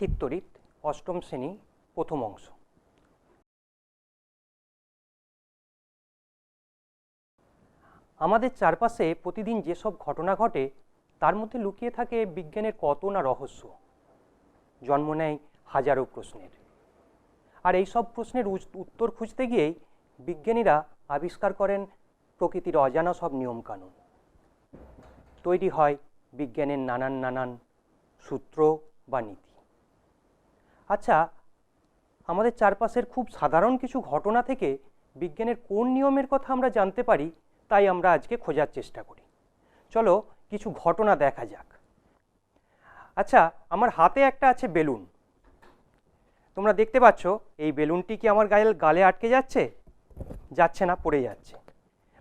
স্থির তড়িৎ অষ্টম শ্রেণি প্রথম অংশ। আমাদের চারপাশে প্রতিদিন যেসব ঘটনা ঘটে, তার মধ্যে লুকিয়ে থাকে বিজ্ঞানের কত না রহস্য। জন্ম নেয় হাজারো প্রশ্নের। আর এই সব প্রশ্নের উত্তর খুঁজতে গিয়েই বিজ্ঞানীরা আবিষ্কার করেন প্রকৃতির অজানা সব নিয়মকানুন। তৈরি হয় বিজ্ঞানের নানান নানান সূত্র বা নীতি। আচ্ছা আমাদের চারপাশের খুব সাধারণ কিছু ঘটনা থেকে বিজ্ঞানের কোন নিয়মের কথা আমরা জানতে পারি, তাই আমরা আজকে খোঁজার চেষ্টা করি। চলো কিছু ঘটনা দেখা যাক। আচ্ছা আমার হাতে একটা আছে বেলুন। তোমরা দেখতে পাচ্ছ, এই বেলুনটি কি আমার গায়ে, গালে আটকে যাচ্ছে? যাচ্ছে না, পড়ে যাচ্ছে।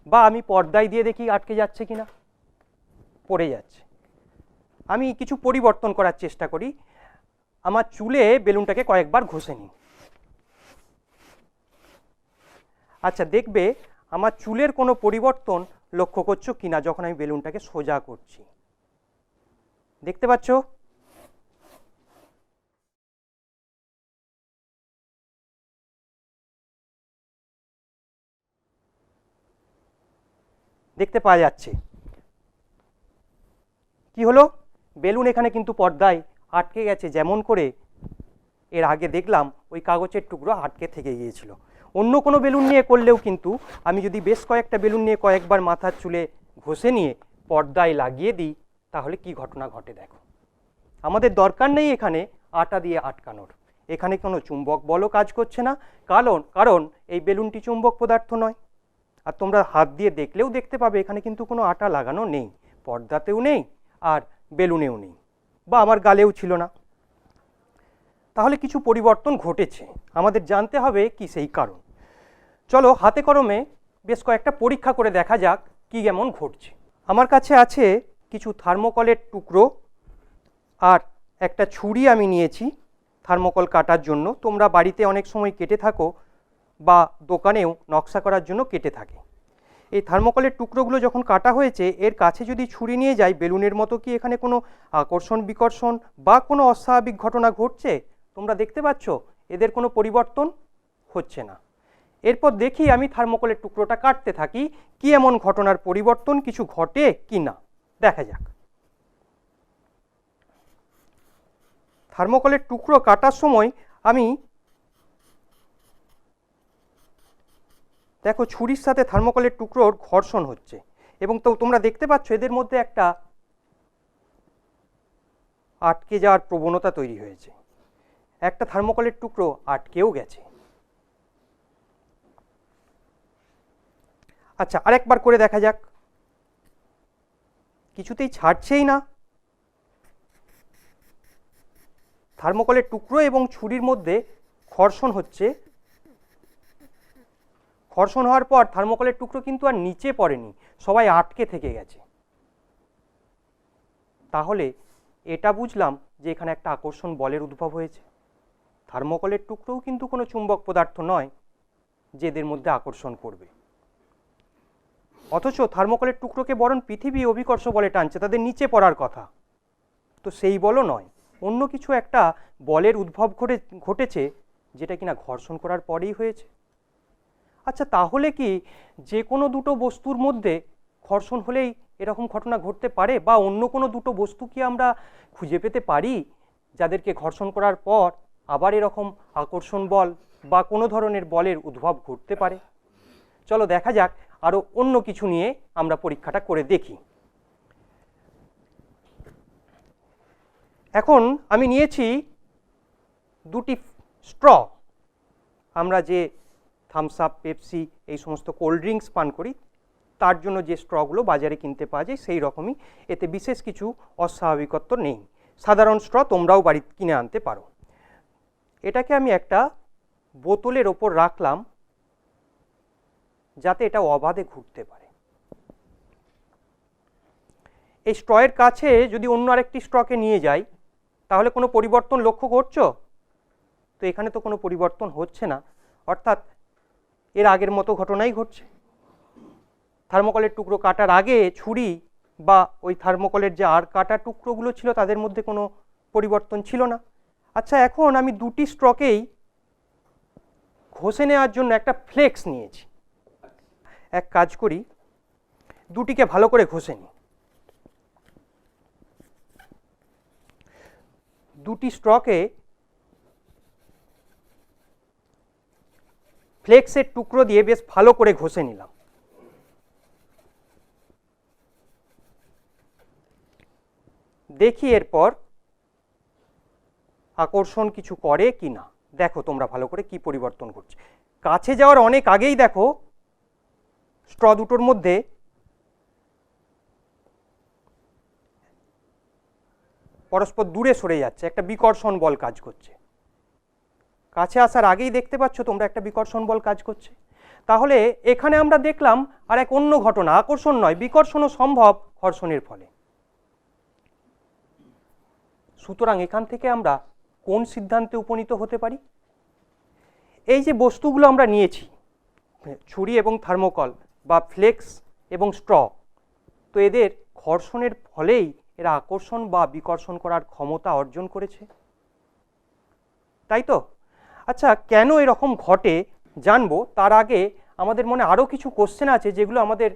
বা আমি পর্দায় দিয়ে দেখি আটকে যাচ্ছে কি না পড়ে যাচ্ছে। আমি কিছু পরিবর্তন করার চেষ্টা করি। আমার চুলে বেলুনটাকে কয়েকবার ঘষে নিই আচ্ছা দেখবে আমার চুলের কোনো পরিবর্তন লক্ষ্য করছ কিনা যখন আমি বেলুনটাকে সোজা করছি। দেখতে পাচ্ছ? দেখতে পাওয়া যাচ্ছে। কি হলো? বেলুন এখানে কিন্তু পর্দায় আটকে গেছে যেমন করে এর আগে দেখলাম ওই কাগজের টুকরো আটকে থেকে গিয়েছিল। অন্য কোনো বেলুন নিয়ে করলেও কিন্তু আমি যদি বেশ কয়েকটা বেলুন নিয়ে কয়েকবার মাথার চুলে ঘষে নিয়ে পর্দায় লাগিয়ে দিই, তাহলে কি ঘটনা ঘটে দেখো। আমাদের দরকার নেই এখানে আটা দিয়ে আটকানোর। এখানে কোনো চুম্বক বলও কাজ করছে না, কারণ কারণ এই বেলুনটি চুম্বক পদার্থ নয়। আর তোমরা হাত দিয়ে দেখলেও দেখতে পাবে এখানে কিন্তু কোনো আটা লাগানো নেই, পর্দাতেও নেই আর বেলুনেও নেই। বা আমার গালেও ছিল না। তাহলে কিছু পরিবর্তন ঘটেছে। আমাদের জানতে হবে কি সেই কারণ। চলো, হাতে কলমে বেশ কয়েকটা পরীক্ষা করে দেখা যাক কি এমন ঘটছে। আমার কাছে আছে কিছু থার্মোকলের টুকরো আর একটা ছুরি আমি নিয়েছি থার্মোকল কাটার জন্য। তোমরা বাড়িতে অনেক সময় কেটে থাকো বা দোকানেও নকশা করার জন্য কেটে থাকে। এই থার্মোকলের টুকরোগুলো যখন কাটা হয়েছে, এর কাছে যদি ছুরি নিয়ে যাই, বেলুনের মতো কি এখানে কোনো আকর্ষণ, বিকর্ষণ বা কোনো অস্বাভাবিক ঘটনা ঘটছে? তোমরা দেখতে পাচ্ছ, এদের কোনো পরিবর্তন হচ্ছে না। এরপর দেখি আমি থার্মোকলের টুকরোটা কাটতে থাকি, কি এমন ঘটনার পরিবর্তন, কিছু ঘটে কি না? দেখা যাক। থার্মোকলের টুকরো কাটার সময় আমি দেখো ছুরির সাথে থার্মোকলের টুকরোর ঘর্ষণ হচ্ছে এবং তো তোমরা দেখতে পাচ্ছ এদের মধ্যে একটা আটকে যাওয়ার প্রবণতা তৈরি হয়েছে। একটা থার্মোকলের টুকরো আটকেও গেছে। আচ্ছা আরেকবার করে দেখা যাক। কিছুতেই ছাড়ছেই না। থার্মোকলের টুকরো এবং ছুরির মধ্যে ঘর্ষণ হচ্ছে। ঘর্ষণ হওয়ার পর থার্মোকলের টুকরো কিন্তু আর নিচে পড়েনি, সবাই আটকে থেকে গেছে। তাহলে এটা বুঝলাম যে এখানে একটা আকর্ষণ বলের উদ্ভব হয়েছে। থার্মোকলের টুকরোও কিন্তু কোনো চুম্বক পদার্থ নয়, যে এদের মধ্যে আকর্ষণ করবে। অথচ থার্মোকলের টুকরোকে বরং পৃথিবী অভিকর্ষ বলে টানছে, তাদের নিচে পড়ার কথা। তো সেই বলও নয়, অন্য কিছু একটা বলের উদ্ভব ঘটে ঘটেছে, যেটা কিনা ঘর্ষণ করার পরেই হয়েছে। আচ্ছা তাহলে কি যে কোনো দুটো বস্তুর মধ্যে ঘর্ষণ হলেই এরকম ঘটনা ঘটতে পারে বা অন্য কোনো দুটো বস্তু কি আমরা খুঁজে পেতে পারি যাদেরকে ঘর্ষণ করার পর আবার এরকম আকর্ষণ বল বা কোনো ধরনের বলের উদ্ভব ঘটতে পারে? চলো দেখা যাক আরও অন্য কিছু নিয়ে আমরা পরীক্ষাটা করে দেখি। এখন আমি নিয়েছি দুটি স্ট্র। আমরা যে থামস আপ পেপসি এই সমস্ত কোল্ড ড্রিঙ্কস পান করি। তার জন্য যে স্ট্রগুলো বাজারে কিনতে পাওয়া যায়, সেই রকমই। এতে বিশেষ কিছু অস্বাভাবিকত্ব নেই। সাধারণ স্ট্র তোমরাও বাড়ি কিনে আনতে পারো। এটাকে আমি একটা বোতলের ওপর রাখলাম, যাতে এটা অবাধে ঘুরতে পারে। এই স্ট্রয়ের কাছে যদি অন্য আরেকটি স্ট্রকে নিয়ে যাই, তাহলে কোনো পরিবর্তন লক্ষ্য করছ? তো এখানে তো কোনো পরিবর্তন হচ্ছে না। অর্থাৎ এর আগের মতো ঘটনাই ঘটছে। থার্মোকলের টুকরো কাটার আগে ছুরি বা ওই থার্মোকলের যে আর কাটা টুকরোগুলো ছিল তাদের মধ্যে কোনো পরিবর্তন ছিল না। আচ্ছা এখন আমি দুটি স্ট্রকেই ঘষে নেওয়ার জন্য একটা ফ্লেক্স নিয়েছি। এক কাজ করি, দুটিকে ভালো করে ঘষে নিই। দুটি স্ট্রকে ফ্লেক্সের টুকরো দিয়ে বেশ ভালো করে ঘষে নিলাম। দেখি এরপর আকর্ষণ কিছু করে কি না। দেখো তোমরা ভালো করে কি পরিবর্তন করছে কাছে যাওয়ার অনেক আগেই দেখো, স্ট্র দুটোর মধ্যে পরস্পর দূরে সরে যাচ্ছে, একটা বিকর্ষণ বল কাজ করছে। কাছে আসার আগেই দেখতে পাচ্ছ তোমরা একটা বিকর্ষণ বল কাজ করছে। তাহলে এখানে আমরা দেখলাম আর এক অন্য ঘটনা, আকর্ষণ নয়, বিকর্ষণও সম্ভব ঘর্ষণের ফলে। সুতরাং এখান থেকে আমরা কোন সিদ্ধান্তে উপনীত হতে পারি? এই যে বস্তুগুলো আমরা নিয়েছি, ছুরি এবং থার্মোকল বা ফ্লেক্স এবং স্ট্র, তো এদের ঘর্ষণের ফলেই এরা আকর্ষণ বা বিকর্ষণ করার ক্ষমতা অর্জন করেছে। তাই তো? আচ্ছা কেন এরকম ঘটে জানব। তার আগে আমাদের মনে আরও কিছু কোশ্চেন আছে যেগুলো আমাদের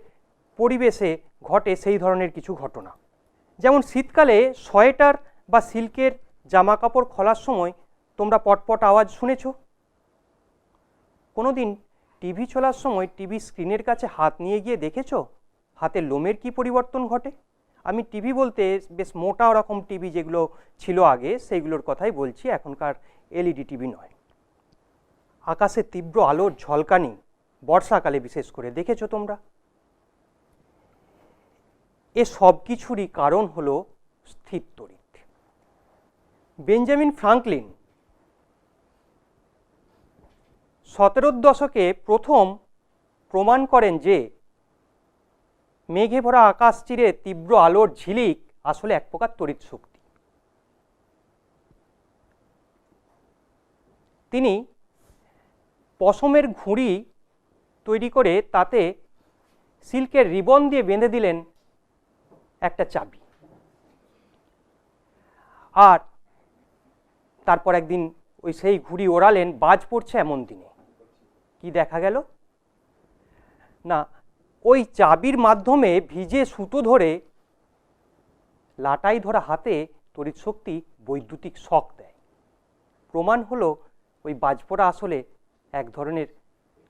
পরিবেশে ঘটে সেই ধরনের কিছু ঘটনা। যেমন শীতকালে সোয়েটার বা সিল্কের জামা কাপড় খোলার সময় তোমরা পটপট আওয়াজ শুনেছো? কোনোদিন টিভি চলার সময় টিভি স্ক্রিনের কাছে হাত নিয়ে গিয়ে দেখেছ? হাতে লোমের কি পরিবর্তন ঘটে? আমি টিভি বলতে বেশ মোটা রকম টিভি যেগুলো ছিল আগে, সেইগুলোর কথাই বলছি। এখনকার এলইডি টিভি নয়। আকাশে তীব্র আলোর ঝলকানি বর্ষাকালে বিশেষ করে দেখেছ তোমরা? এ সব কিছুরই কারণ হল স্থির তড়িৎ। বেঞ্জামিন ফ্রাঙ্কলিন সতেরোর দশকে প্রথম প্রমাণ করেন যে মেঘে ভরা আকাশ চিরে তীব্র আলোর ঝিলিক আসলে এক প্রকার তড়িৎ শক্তি। তিনি পশমের ঘুড়ি তৈরি করে তাতে সিল্কের রিবন দিয়ে বেঁধে দিলেন একটা চাবি। আর তারপর একদিন ওই সেই ঘুড়ি ওড়ালেন, বাজ পড়ছে এমন দিনে। কি দেখা গেল? না, ওই চাবির মাধ্যমে ভিজে সুতো ধরে লাটাই ধরা হাতে তড়িৎ শক্তি বৈদ্যুতিক শক দেয়। প্রমাণ হলো ওই বাজপোড়া আসলে এক ধরনের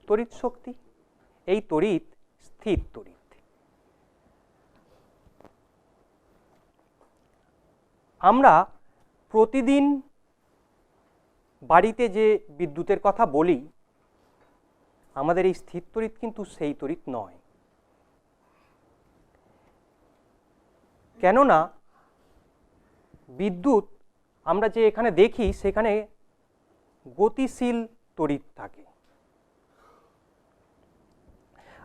তড়িৎ শক্তি। এই তড়িৎ স্থির তড়িৎ। আমরা প্রতিদিন বাড়িতে যে বিদ্যুতের কথা বলি, আমাদের এই স্থির তড়িৎ কিন্তু সেই তড়িৎ নয়। কেননা বিদ্যুৎ আমরা যে এখানে দেখি, সেখানে গতিশীল তড়িৎ থাকে।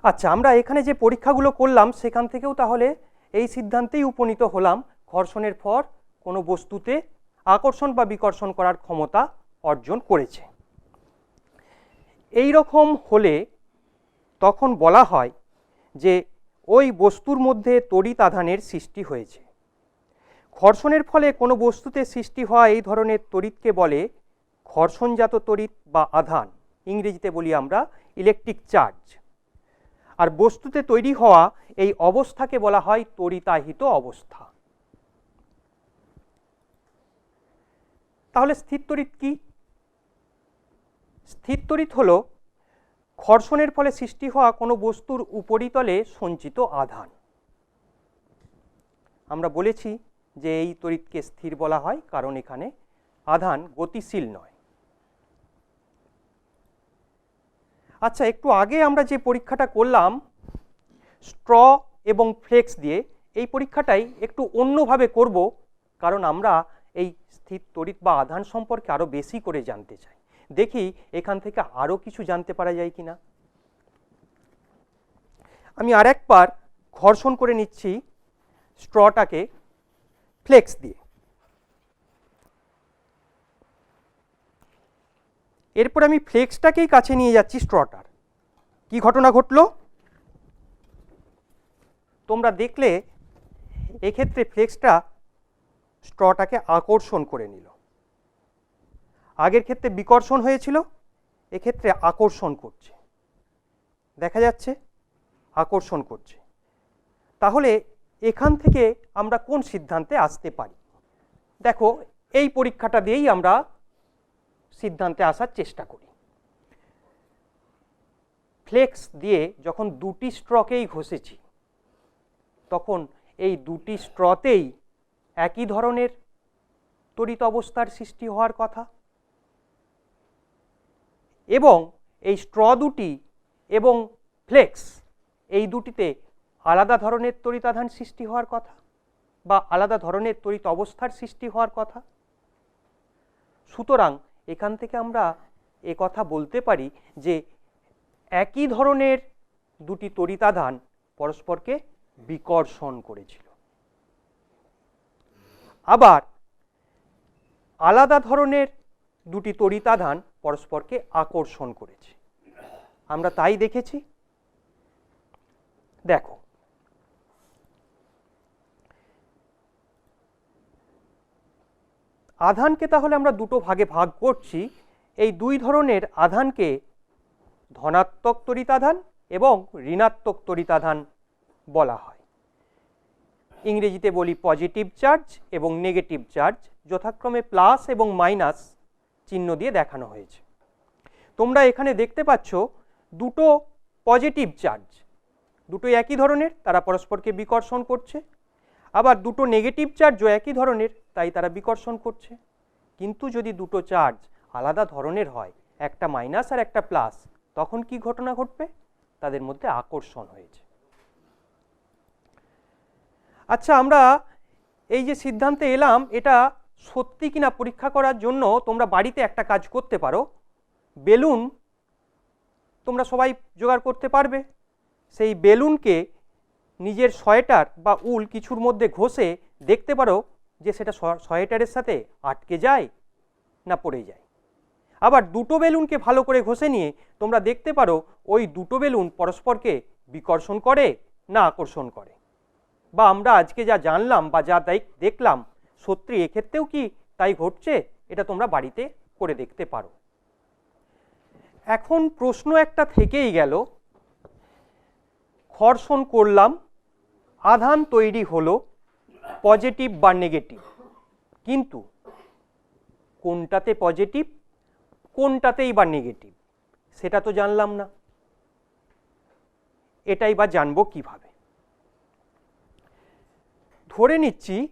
আচ্ছা আমরা এখানে যে পরীক্ষাগুলো করলাম সেখান থেকেও তাহলে এই সিদ্ধান্তেই উপনীত হলাম, ঘর্ষণের পর কোনো বস্তুতে আকর্ষণ বা বিকর্ষণ করার ক্ষমতা অর্জন করেছে। এই রকম হলে তখন বলা হয় যে ওই বস্তুর মধ্যে তড়িৎ আধানের সৃষ্টি হয়েছে। ঘর্ষণের ফলে কোনো বস্তুতে সৃষ্টি হওয়া এই ধরনের তড়িৎকে বলে ঘর্ষণজাত তড়িৎ বা আধান, ইংরেজিতে বলি আমরা ইলেকট্রিক চার্জ আর বস্তুতে তৈরি হওয়া এই অবস্থাকে বলা হয় তড়িতাহিত অবস্থা। তাহলে স্থির তড়িৎ কি? স্থির তড়িৎ হলো ঘর্ষণের ফলে সৃষ্টি হওয়া কোনো বস্তুর উপরিতলে সঞ্চিত আধান। আমরা বলেছি যে এই তড়িৎকে স্থির বলা হয় কারণ এখানে আধান গতিশীল নয়। আচ্ছা একটু আগে আমরা যে পরীক্ষাটা করলাম, স্ট্র এবং ফ্লেক্স দিয়ে, এই পরীক্ষাটাই একটু অন্যভাবে করব, কারণ আমরা এই স্থির তড়িৎ বা আধান সম্পর্কে আরও বেশি করে জানতে চাই। দেখি এখান থেকে আরও কিছু জানতে পারা যায় কি না আমি আরেকবার ঘর্ষণ করে নিচ্ছি স্ট্রটাকে ফ্লেক্স দিয়ে। এরপর আমি ফ্লেক্সটাকেই কাছে নিয়ে যাচ্ছি স্ট্রটার। কি ঘটনা ঘটলো? তোমরা দেখলে এক্ষেত্রে ফ্লেক্সটা স্ট্রটাকে আকর্ষণ করে নিল। আগের ক্ষেত্রে বিকর্ষণ হয়েছিল, এক্ষেত্রে আকর্ষণ করছে। দেখা যাচ্ছে, আকর্ষণ করছে। তাহলে এখান থেকে আমরা কোন সিদ্ধান্তে আসতে পারি? দেখো, এই পরীক্ষাটা দিয়েই আমরা সিদ্ধান্তে আসার চেষ্টা করি। ফ্লেক্স দিয়ে যখন দুটি স্ট্রকেই ঘষেছি, তখন এই দুটি স্ট্রতেই একই ধরনের তড়িৎ অবস্থার সৃষ্টি হওয়ার কথা এবং এই স্ট্র দুটি এবং ফ্লেক্স এই দুটিতে আলাদা ধরনের তড়িতাধান সৃষ্টি হওয়ার কথা বা আলাদা ধরনের তড়িৎ অবস্থার সৃষ্টি হওয়ার কথা। সুতরাং এখান থেকে আমরা এ কথা বলতে পারি যে একই ধরনের দুটি তরিতাধান পরস্পরকে বিকর্ষণ করেছিল। আবার আলাদা ধরনের দুটি তরিতাধান পরস্পরকে আকর্ষণ করেছে। আমরা তাই দেখেছি। দেখো আধানকে তাহলে আমরা দুটো ভাগে ভাগ করছি। এই দুই ধরনের আধানকে ধনাত্মক তড়িতাধান এবং ঋণাত্মক তড়িতাধান বলা হয়। ইংরেজিতে বলি পজিটিভ চার্জ এবং নেগেটিভ চার্জ যথাক্রমে প্লাস এবং মাইনাস চিহ্ন দিয়ে দেখানো হয়েছে। তোমরা এখানে দেখতে পাচ্ছ দুটো পজিটিভ চার্জ দুটো একই ধরনের, তারা পরস্পরকে বিকর্ষণ করছে। আবার দুটো নেগেটিভ চার্জও একই ধরনের, তাই তারা বিকর্ষণ করছে। কিন্তু যদি দুটো চার্জ আলাদা ধরনের হয়, একটা মাইনাস আর একটা প্লাস তখন কি ঘটনা ঘটবে? তাদের মধ্যে আকর্ষণ হয়েছে। আচ্ছা আমরা এই যে সিদ্ধান্তে এলাম, এটা সত্যি কিনা পরীক্ষা করার জন্য তোমরা বাড়িতে একটা কাজ করতে পারো। বেলুন তোমরা সবাই জোগাড় করতে পারবে। সেই বেলুনকে নিজের সোয়েটার বা উল কিছুর মধ্যে ঘষে দেখতে পারো যে সেটা সোয়েটারের সাথে আটকে যায় না পড়ে যায়। আবার দুটো বেলুনকে ভালো করে ঘষে নিয়ে তোমরা দেখতে পারো ওই দুটো বেলুন পরস্পরকে বিকর্ষণ করে না আকর্ষণ করে। বা আমরা আজকে যা জানলাম বা যা দেখ- দেখলাম, সত্যি এক্ষেত্রেও কি তাই ঘটছে? এটা তোমরা বাড়িতে করে দেখতে পারো। এখন প্রশ্ন একটা থেকেই গেল ঘর্ষণ করলাম আধান তৈরি হলো পজিটিভ বা নেগেটিভ কিন্তু কোনটাতে পজিটিভ কোনটাতেই বা নেগেটিভ সেটা তো জানলাম না। এটাই বা জানব কীভাবে? ধরে নিচ্ছি,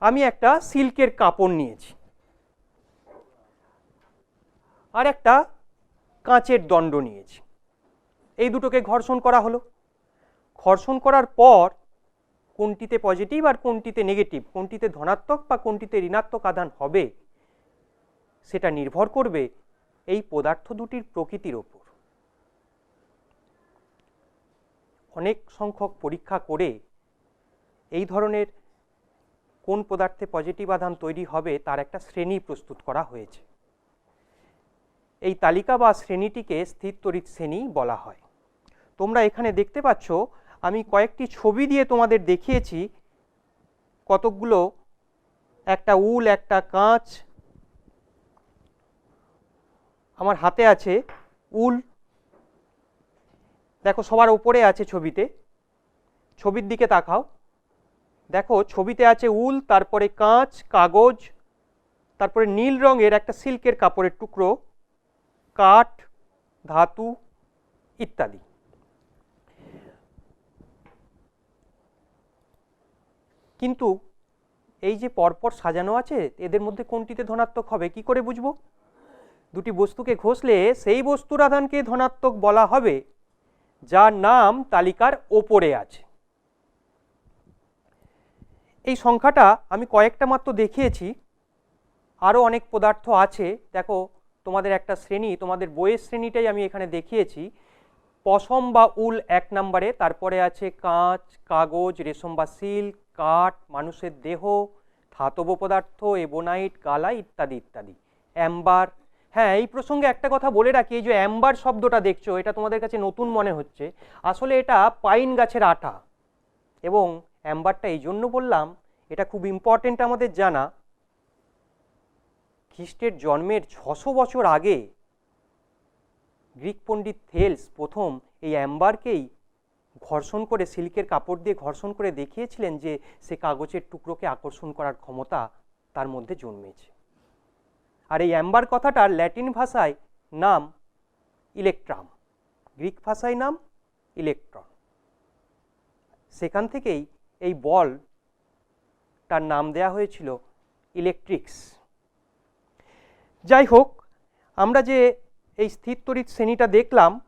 আমি একটা সিল্কের কাপড় নিয়েছি। আর একটা কাঁচের দণ্ড নিয়েছি। এই দুটোকে ঘর্ষণ করা হলো। ঘর্ষণ করার পর কোনটিতে পজিটিভ আর কোনটিতে নেগেটিভ, কোনটিতে ধনাত্মক বা কোনটিতে ঋণাত্মক আধান হবে, সেটা নির্ভর করবে এই পদার্থ দুটির প্রকৃতির ওপর। অনেক সংখ্যক পরীক্ষা করে এই ধরনের কোন পদার্থে পজিটিভ আধান তৈরি হবে তার একটা শ্রেণি প্রস্তুত করা হয়েছে। এই তালিকা বা শ্রেণীটিকে স্থির তড়িৎ শ্রেণি বলা হয়। তোমরা এখানে দেখতে পাচ্ছ আমি কয়েকটি ছবি দিয়ে তোমাদের দেখিয়েছি। কতকগুলো? একটা উল, একটা কাঁচ। আমার হাতে আছে উল। দেখো, সবার উপরে আছে ছবিতে। ছবির দিকে তাকাও। দেখো, ছবিতে আছে উল, তারপরে কাঁচ, কাগজ, তারপরে নীল রঙের একটা সিল্কের কাপড়ের টুকরো, কাঠ, ধাতু ইত্যাদি। কিন্তু এই যে পরপর সাজানো আছে, এদের মধ্যে কোনটিতে ধনাত্মক হবে, কি করে বুঝব? দুটি বস্তুকে ঘষলে সেই বস্তুর আধানকে ধনাত্মক বলা হবে, যার নাম তালিকার ওপরে আছে। এই সংখ্যাটা আমি কয়েকটা মাত্র দেখিয়েছি আরও অনেক পদার্থ আছে। দেখো, তোমাদের একটা শ্রেণি, তোমাদের বইয়ের শ্রেণীটাই আমি এখানে দেখিয়েছি। পশম বা উল এক নম্বরে, তারপরে আছে কাঁচ, কাগজ, রেশম বা সিল্ক কাঠ, মানুষের দেহ, ধাতব পদার্থ, এবোনাইট গালা ইত্যাদি ইত্যাদি। অ্যাম্বার। হ্যাঁ এই প্রসঙ্গে একটা কথা বলে রাখি, এই যে অ্যাম্বার শব্দটা দেখছ, এটা তোমাদের কাছে নতুন মনে হচ্ছে। আসলে এটা পাইন গাছের আঠা এবং অ্যাম্বারটা এই জন্য বললাম, এটা খুব ইম্পর্টেন্ট আমাদের জানা। খ্রিস্টের জন্মের ছশো বছর আগে গ্রিক পণ্ডিত থেলস প্রথম এই অ্যাম্বারকেই ঘর্ষণ করে সিল্কের কাপড় দিয়ে ঘর্ষণ করে দেখিয়েছিলেন যে সে কাগজের টুকরোকে আকর্ষণ করার ক্ষমতা তার মধ্যে জন্মেছে। আর এই অ্যাম্বার কথাটার ল্যাটিন ভাষায় নাম ইলেকট্রাম, গ্রিক ভাষায় নাম ইলেকট্রন। সেখান থেকেই এই বল তার নাম দেয়া হয়েছিল ইলেকট্রিক্স। যাই হোক, আমরা যে এই স্থির তড়িৎ শ্রেণীটা দেখলাম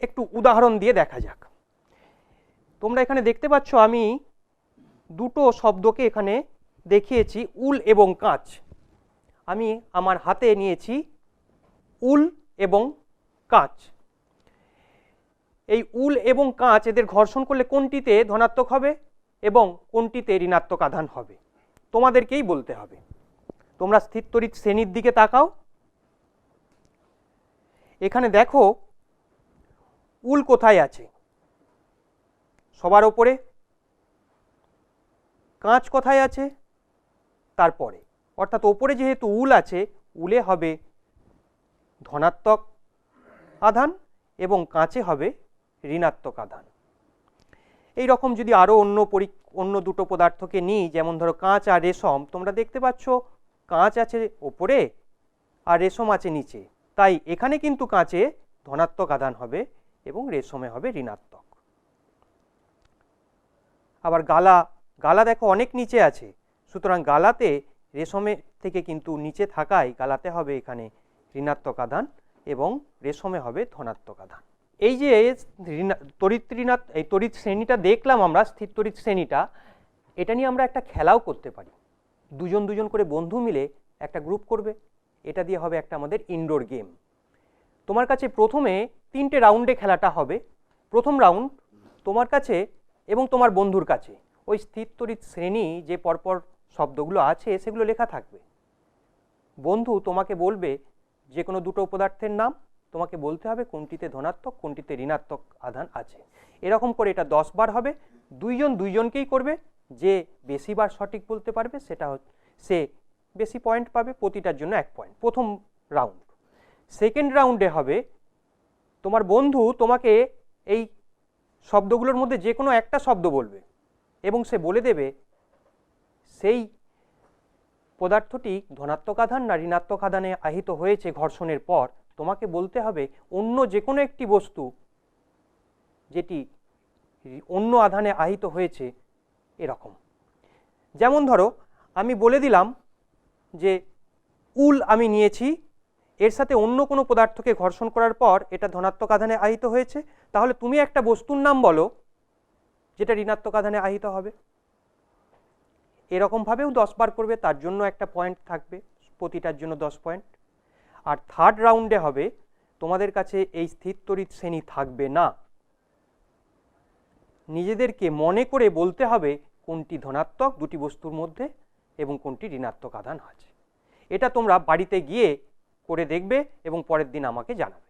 একটু উদাহরণ দিয়ে দেখা যাক। তোমরা এখানে দেখতে পাচ্ছ আমি দুটো শব্দকে এখানে দেখিয়েছি, উল এবং কাঁচ। আমি আমার হাতে নিয়েছি উল এবং কাঁচ। এই উল এবং কাঁচ এদের ঘর্ষণ করলে কোনটিতে ধনাত্মক হবে এবং কোনটিতে ঋণাত্মক আধান হবে? তোমাদেরকেই বলতে হবে। তোমরা স্থির তড়িৎ শ্রেণির দিকে তাকাও। এখানে দেখো উল কোথায় আছে? সবার ওপরে। কাঁচ কোথায় আছে? তারপরে। অর্থাৎ ওপরে যেহেতু উল আছে, উলে হবে ধনাত্মক আধান এবং কাঁচে হবে ঋণাত্মক আধান। এই রকম যদি আরও অন্য পরি, অন্য দুটো পদার্থকে নিই, যেমন ধরো কাঁচ আর রেশম, তোমরা দেখতে পাচ্ছ কাঁচ আছে ওপরে আর রেশম আছে নিচে। তাই এখানে কিন্তু কাঁচে ধনাত্মক আধান হবে। এবং রেশমে হবে ঋণাত্মক। আবার গালা গালা দেখো অনেক নিচে আছে। সুতরাং গালাতে রেশমে থেকে কিন্তু নিচে থাকায় গালাতে হবে এখানে ঋণাত্মক আধান এবং রেশমে হবে ধনাত্মক আধান। এই যে তড়িৎ ঋণাত, এই তড়িৎ শ্রেণীটা দেখলাম আমরা, স্থির তড়িৎ শ্রেণীটা, এটা নিয়ে আমরা একটা খেলাও করতে পারি। দুজন দুজন করে বন্ধু মিলে একটা গ্রুপ করবে। এটা দিয়ে হবে একটা আমাদের ইনডোর গেম তোমার কাছে প্রথমে তিনটে রাউন্ডে খেলাটা হবে। প্রথম রাউন্ড তোমার কাছে এবং তোমার বন্ধুর কাছে। ওই স্থির তড়িৎ শ্রেণি যে পরপর শব্দগুলো আছে, সেগুলো লেখা থাকবে। বন্ধু তোমাকে বলবে যে কোনো দুটো পদার্থের নাম। তোমাকে বলতে হবে কোনটিতে ধনাত্মক, কোনটিতে ঋণাত্মক আধান আছে। এরকম করে এটা দশ বার হবে। দুইজন দুইজনকেই করবে। যে বেশিবার সঠিক বলতে পারবে, সেটা সে বেশি পয়েন্ট পাবে, প্রতিটার জন্য এক পয়েন্ট প্রথম রাউন্ড। সেকেন্ড রাউন্ডে হবে তোমার বন্ধু তোমাকে এই শব্দগুলোর মধ্যে যে কোনো একটা শব্দ বলবে এবং সে বলে দেবে, সেই পদার্থটি ধনাত্মক আধান না ঋণাত্মক আধানে আহিত হয়েছে ঘর্ষণের পর। তোমাকে বলতে হবে অন্য যে কোনো একটি বস্তু যেটি অন্য আধানে আহিত হয়েছে এরকম। যেমন ধরো, আমি বলে দিলাম যে, উল আমি নিয়েছি এর সাথে অন্য কোনো পদার্থকে ঘর্ষণ করার পর এটা ধনাত্মক আধানে আহিত হয়েছে। তাহলে তুমি একটা বস্তুর নাম বলো, যেটা ঋণাত্মক আধানে আহিত হবে। এরকমভাবেও দশ বার করবে, তার জন্য একটা পয়েন্ট থাকবে, প্রতিটার জন্য দশ পয়েন্ট আর থার্ড রাউন্ডে হবে, তোমাদের কাছে এই স্থির তড়িৎ শ্রেণি থাকবে না। নিজেদেরকে মনে করে বলতে হবে কোনটি ধনাত্মক, দুটি বস্তুর মধ্যে, এবং কোনটি ঋণাত্মক আধান আছে। এটা তোমরা বাড়িতে গিয়ে করে দেখবে এবং পরের দিন আমাকে জানাবে।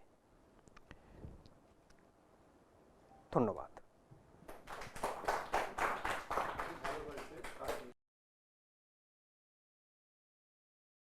ধন্যবাদ।